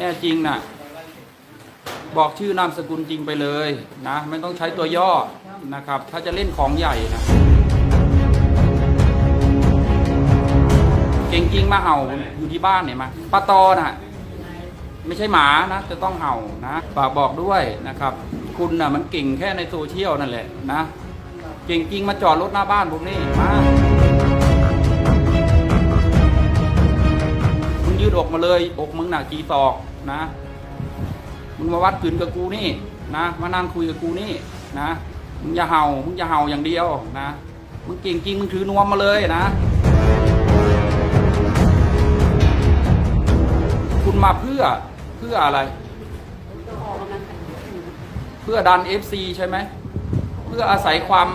แน่จริงน่ะ บอกชื่อนามสกุลจริงไปเลยนะไม่ต้องใช้ตัวย่อนะครับ ถ้าจะเล่นของใหญ่นะ เก่งจริงมาเห่าอยู่ที่บ้านเนี่ยมาป้าตอน่ะ ไม่ใช่หมานะ จะต้องเห่านะฝากบอกด้วยนะครับ คุณน่ะมันเก่งแค่ในโซเชียลนั่นแหละนะ เก่งจริงมาจอดรถหน้าบ้านผมนี่มา อกมาเลยอกมึงหนักกี่ตอกนะมึงมาวัดขืนกับกูนี่นะมานั่งคุยกับกูนี่นะมึงอย่าเห่ามึงอย่าเห่าอย่างเดียวนะมึงเก่งจริงมึงถือนวมมาเลยนะ คุณมาเพื่อเพื่ออะไร เพื่อดัน FC ใช่ไหมเพื่ออาศัยความ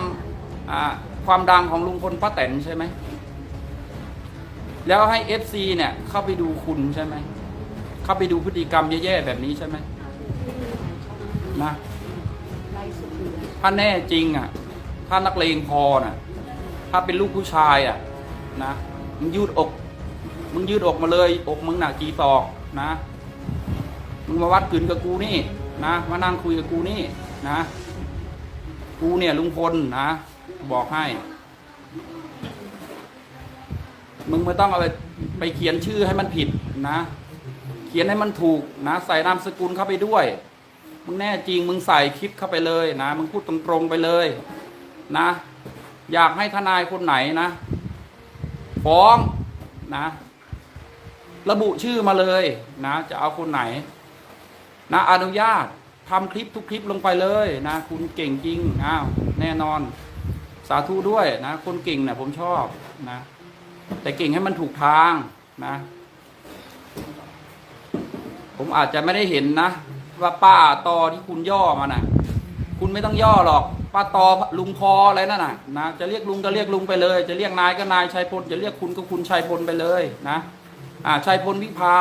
ความดังของลุงพลป้าแตนใช่ไหม แล้วให้ FC เนี่ยเข้าไปดูคุณใช่ไหม เข้าไปดูพฤติกรรมแย่ๆแบบนี้ใช่ไหมนะถ้าแน่จริงอะ ถ้านักเลงพอน่ะ ถ้าเป็นลูกผู้ชายอะ นะมึงยืดอก มึงยืดอกมาเลย อกมึงหนักกี่ตอกนะ มึงมาวัดขืนกับกูนี่ นะมานั่งคุยกับกูนี่นะ กูเนี่ยลุงพลนะ บอกให้ มึงไม่ต้องเอาไปไปเขียนชื่อให้มันผิดนะ เขียนให้มันถูกนะ ใส่นามสกุลเข้าไปด้วย มึงแน่จริงมึงใส่คลิปเข้าไปเลยนะ มึงพูดตรงๆไปเลยนะ อยากให้ทนายคนไหนนะ ฟ้องนะ ระบุชื่อมาเลยนะ จะเอาคนไหน นะอนุญาตทำคลิปทุกคลิปลงไปเลยนะ คุณเก่งจริงอ้าวแน่นอนสาธุด้วยนะ คนเก่งเนะผมชอบนะ แต่เก่งให้มันถูกทางนะ ผมอาจจะไม่ได้เห็นนะ ว่าป้าตอที่คุณย่อมานะ่ะ คุณไม่ต้องย่อหรอก ป้าตอลุงพออะไรนั่นน่ะนะจะเรียกลุงก็เรียกลุงไปเลย จะเรียกนายก็นายชัยพลจะเรียกคุณก็คุณชัยพลไปเลยนะอ่าชัยพลวิภา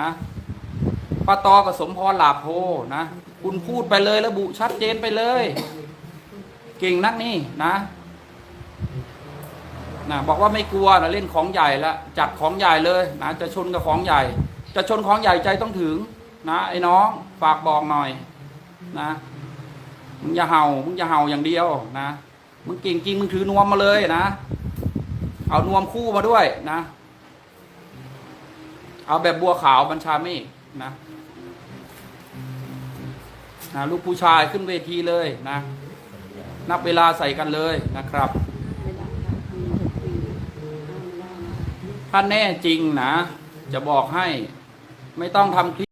นะป้าตอกับสมพรหลาโพนะคุณพูดไปเลยระบุชัดเจนไปเลย เก่งนักนี่นะ นะบอกว่าไม่กลัวนะเล่นของใหญ่ล้วจัดของใหญ่เลยนะจะชนกับของใหญ่ จะชนของใหญ่ใจต้องถึงนะไอ้น้องฝากบอกหน่อยนะมึงอย่าเห่ามึงอย่าเห่าอย่างเดียวนะมึงเก่งจริงมึงถือนวมมาเลยนะเอานวมคู่มาด้วยนะ เอาแบบบัวขาวบัญชาเมฆนะนะลูกผู้ชายขึ้นเวทีเลยนะ นับเวลาใส่กันเลยนะครับ ถ้าแน่จริงนะ จะบอกให้ไม่ต้องทำคลิป